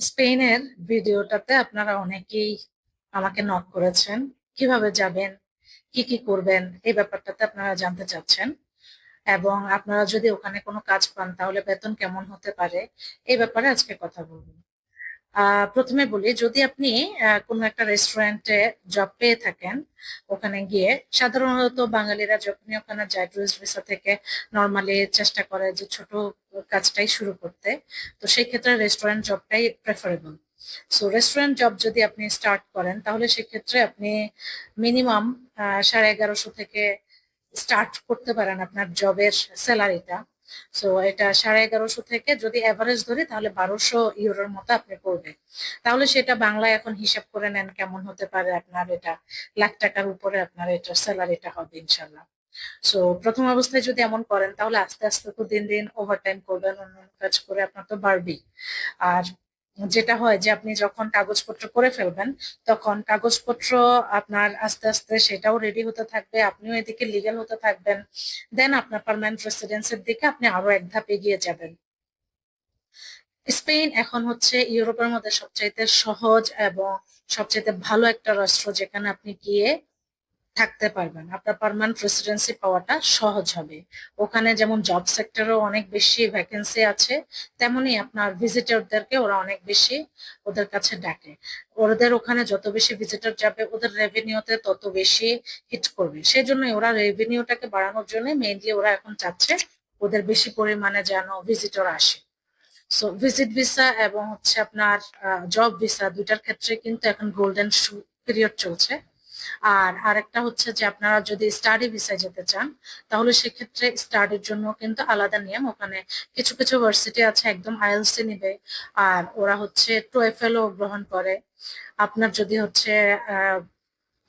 স্পেনের ভিডিওটাতে আপনারা অনেকেই আমাকে নক করেছেন। কীভাবে যাবেন? কি কি করবেন? এই ব্যাপারটাতে আপনারা জানতে চাচ্ছেন। এবং আপনারা যদি ওখানে কোনো কাজ পান, তাহলে বেতন কেমন হতে পারে? এই ব্যাপারে আজকে কথা বলব। প্রথমে বলি, যদি আপনি কোনো একটা রেস্টুরেন্টে জব পেয়ে থাকেন, ওখানে গিয়ে সাধারণত বাঙালিরা যখনই ওখানে যায় টুরিস্ট ভিসা থেকে নর্মালি চেষ্টা করে যে ছোট কাজটাই শুরু করতে। তো সেই ক্ষেত্রে রেস্টুরেন্ট জবটাই প্রেফারেবল সো রেস্টুরেন্ট জব যদি আপনি স্টার্ট করেন, তাহলে সেক্ষেত্রে আপনি মিনিমাম সাড়ে এগারোশো থেকে স্টার্ট করতে পারেন আপনার জবের স্যালারিটা সো এটা সাড়ে এগারোশো থেকে যদি অ্যাভারেজ ধরি, তাহলে বারোশো ইউরোর মতো আপনি পড়বে তাহলে সেটা বাংলায় এখন হিসাব করে নেন কেমন হতে পারে আপনার এটা, লাখ টাকার উপরে আপনার এটা স্যালারিটা হবে, ইনশাল্লাহ। সো প্রথম অবস্থায় যদি এমন করেন, তাহলে আস্তে আস্তে তো দিন দিন ওভারটাইম করবেন অন্য কাজ করে আপনার তো বাড়বেই। আর যেটা হয় যে আপনি যখন কাগজপত্র করে ফেলবেন, তখন কাগজপত্র আপনার আস্তে আস্তে সেটাও রেডি হতে থাকবে, আপনিও এদিকে লিগ্যাল হতে থাকবেন। দেন আপনার পার্মানেন্ট রেসিডেন্সের দিকে আপনি আরও এক ধাপ এগিয়ে যাবেন। স্পেন এখন হচ্ছে ইউরোপের মধ্যে সবচাইতে সহজ এবং সবচাইতে ভালো একটা রাষ্ট্র যেখানে আপনি গিয়ে থাকতে পারবেন। আপনার পার্মানেন্ট রেসিডেন্সি পাওয়াটা সহজ হবে। ওখানে যেমন জব সেক্টরেও অনেক বেশি ভ্যাকেন্সি আছে, তেমনি আপনার ভিজিটরদেরকে ওরা অনেক বেশি ওদের কাছে ডাকে। ওদের ওখানে যত বেশি ভিজিটর যাবে, ওদের রেভিনিউতে তত বেশি হিট করবে। সেই জন্য ওরা রেভিনিউটাকে বাড়ানোর জন্য মেইনলি ওরা এখন চাচ্ছে ওদের বেশি পরিমাণে যেন ভিজিটর আসে। সো ভিজিট ভিসা এবং হচ্ছে আপনার জব ভিসা দুইটার ক্ষেত্রে কিন্তু এখন গোল্ডেন পিরিয়ড চলছে। আর আরেকটা হচ্ছে যে আপনারা যদি স্টাডি ভিসায় যেতে চান, তাহলে সেক্ষেত্রে স্টাডির জন্য কিন্তু আলাদা নিয়ম। ওখানে কিছু কিছু ভার্সিটি আছে, একদম আইএলসি নিবে। আর ওরা হচ্ছে টোয়েফেলও গ্রহণ করে। আপনার যদি হচ্ছে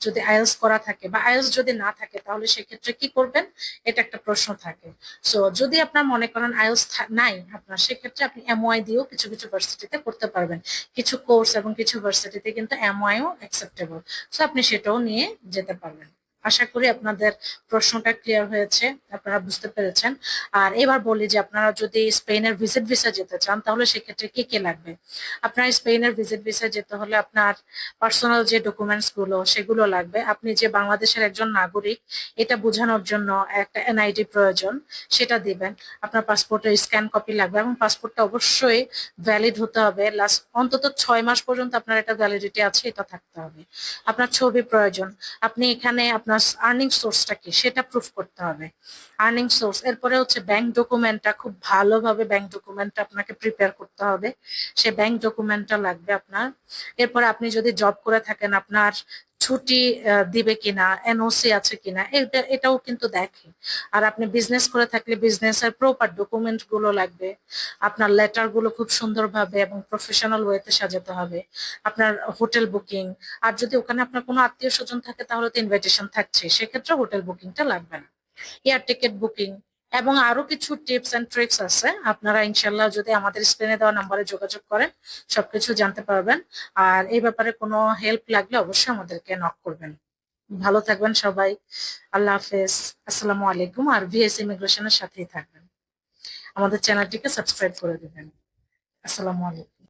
যদি আয়েলস করা থাকে বা আয়েলস যদি না থাকে, তাহলে সেক্ষেত্রে কি করবেন? এটা একটা প্রশ্ন থাকে। সো যদি আপনার মনে করেন আয়েলস নাই আপনার, সেক্ষেত্রে আপনি এমওয়াই দিয়েও কিছু কিছু ভার্সিটিতে করতে পারবেন। কিছু কোর্স এবং কিছু ভার্সিটিতে কিন্তু এমওয়াইও অ্যাকসেপ্টেবল সো আপনি সেটাও নিয়ে যেতে পারবেন। আশা করি আপনাদের প্রশ্নটা ক্লিয়ার হয়েছে, আপনারা বুঝতে পেরেছেন। আর এবার বলি যে আপনারা যদি স্পেনের ভিজিট ভিসা যেতে চান, তাহলে সেক্ষেত্রে কি কি লাগবে? আপনার স্পেনের ভিজিট ভিসা যেতে হলে আপনার পার্সোনাল যে ডকুমেন্টসগুলো, সেগুলো লাগবে। আপনি যে বাংলাদেশের একজন নাগরিক, এটা বোঝানোর জন্য একটা এনআইডি প্রয়োজন, সেটা দিবেন। আপনার পাসপোর্টের স্ক্যান কপি লাগবে এবং পাসপোর্টটা অবশ্যই ভ্যালিড হতে হবে। লাস্ট অন্তত ছয় মাস পর্যন্ত আপনার একটা ভ্যালিডিটি আছে, এটা থাকতে হবে। আপনার ছবি প্রয়োজন। আপনি এখানে আপনার আর্নিং সোর্সটা কি, সেটা প্রুফ করতে হবে। আর্নিং সোর্স এরপরে হচ্ছে ব্যাংক ডকুমেন্টটা খুব ভালোভাবে ব্যাংক ডকুমেন্টটা আপনাকে প্রিপেয়ার করতে হবে। সে ব্যাংক ডকুমেন্টটা লাগবে আপনার। এরপরে আপনি যদি জব করে থাকেন, আপনার ছুটি দিবে কিনা এনওসি আছে কিনা এটা- এটাও কিন্তু দেখে। আর আপনি বিজনেস করে থাকলে বিজনেসের প্রপার ডকুমেন্টগুলো লাগবে। আপনার লেটারগুলো খুব সুন্দরভাবে এবং প্রফেশনাল ওয়েতে সাজাতে হবে। আপনার হোটেল বুকিং আর যদি ওখানে আপনার কোনো আত্মীয় স্বজন থাকে, তাহলে তো ইনভাইটেশন থাকছে সেক্ষেত্রে হোটেল বুকিংটা লাগবে না। এয়ার টিকিট বুকিং এবং আরও কিছু টিপস এন্ড ট্রিক্স আছে। আপনারা ইনশাল্লাহ যদি আমাদের স্ক্রিনে দেওয়া নাম্বারে যোগাযোগ করেন, সবকিছু জানতে পারবেন। আর এই ব্যাপারে কোনো হেল্প লাগলে অবশ্যই আমাদেরকে নক করবেন। ভালো থাকবেন সবাই। আল্লাহ হাফেজ। আসসালামু আলাইকুম। আর ভিএস ইমিগ্রেশনের সাথেই থাকবেন। আমাদের চ্যানেলটিকে সাবস্ক্রাইব করে দেবেন। আসসালামু আলাইকুম।